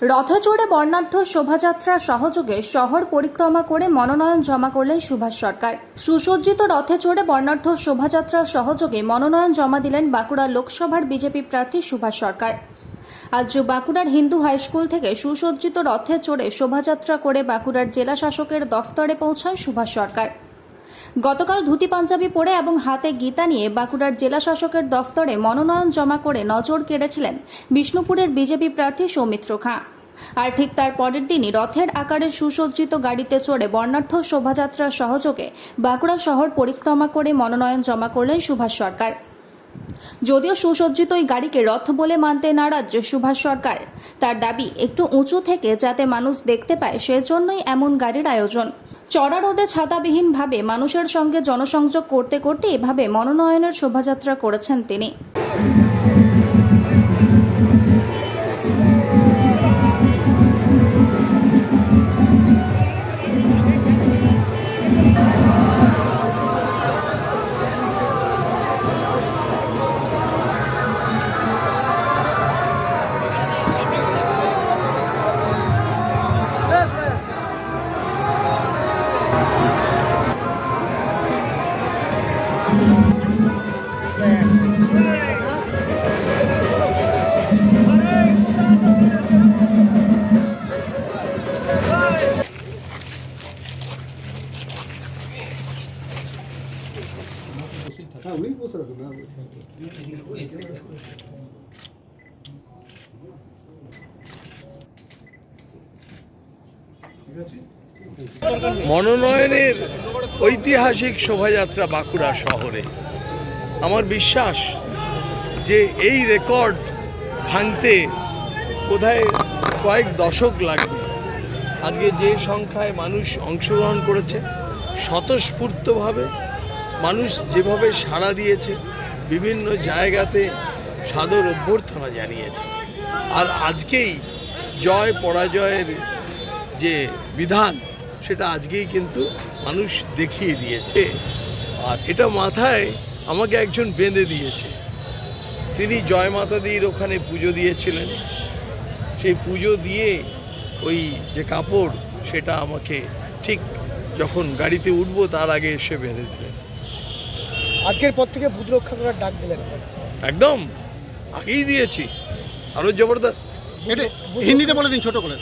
রথে চড়ে বর্ণাঢ্য শোভাযাত্রা সহযোগে শহর পরিক্রমা করে মনোনয়ন জমা করলেন সুভাষ সরকার। সুসজ্জিত রথে চড়ে বর্ণাঢ্য শোভাযাত্রা সহযোগে মনোনয়ন জমা দিলেন বাঁকুড়া লোকসভার বিজেপি প্রার্থী সুভাষ সরকার। আজ বাঁকুড়ার হিন্দু হাইস্কুল থেকে সুসজ্জিত রথে চড়ে শোভাযাত্রা করে বাঁকুড়ার জেলা শাসকের দফতরে পৌঁছান সুভাষ সরকার। গতকাল ধুতি পাঞ্জাবি পরে এবং হাতে গীতা নিয়ে বাঁকুড়ার জেলা শাসকের দফতরে মনোনয়ন জমা করে নজর কেড়েছিলেন বিষ্ণুপুরের বিজেপি প্রার্থী সৌমিত্র খাঁ। আর ঠিক তার পরের দিনই রথের আকারে সুসজ্জিত গাড়িতে চড়ে বর্ণাঢ্য শোভাযাত্রার সহযোগে বাঁকুড়া শহর পরিক্রমা করে মনোনয়ন জমা করলেন সুভাষ সরকার। যদিও সুসজ্জিত ওই গাড়িকে রথ বলে মানতে নারাজ সুভাষ সরকার, তার দাবি একটু উঁচু থেকে যাতে মানুষ দেখতে পায়, সেজন্যই এমন গাড়ির আয়োজন। চড়া রোদে ছাতাবিহীনভাবে মানুষের সঙ্গে জনসংযোগ করতে করতে এভাবে মনোনয়নের শোভাযাত্রা করেছেন তিনি। মনোনয়নের ঐতিহাসিক শোভাযাত্রা বাঁকুড়া শহরে। আমার বিশ্বাস যে এই রেকর্ড ভাঙতে কোথায় কয়েক দশক লাগবে। আজকে যে সংখ্যায় মানুষ অংশগ্রহণ করেছে, স্বতঃস্ফূর্তভাবে মানুষ যেভাবে সাড়া দিয়েছে, বিভিন্ন জায়গাতে সাদর অভ্যর্থনা জানিয়েছে। আর আজকেই জয় পরাজয়ের যে বিধান, সেটা আজকেই কিন্তু মানুষ দেখিয়ে দিয়েছে। আর এটা মাথায় আমাকে একজন বেঁধে দিয়েছে। তিনি জয় মাতা দির ওখানে পুজো দিয়েছিলেন। সেই পুজো দিয়ে ওই যে কাপড়, সেটা আমাকে ঠিক যখন গাড়িতে উঠবো, তার আগে এসে বেঁধে দিলেন। আজকের পর থেকে বুধ রক্ষা করার ডাক দিলেন। একদম আগেই দিয়েছি। আরও জবরদস্ত। হিন্দিতে বলে দিন ছোট করে।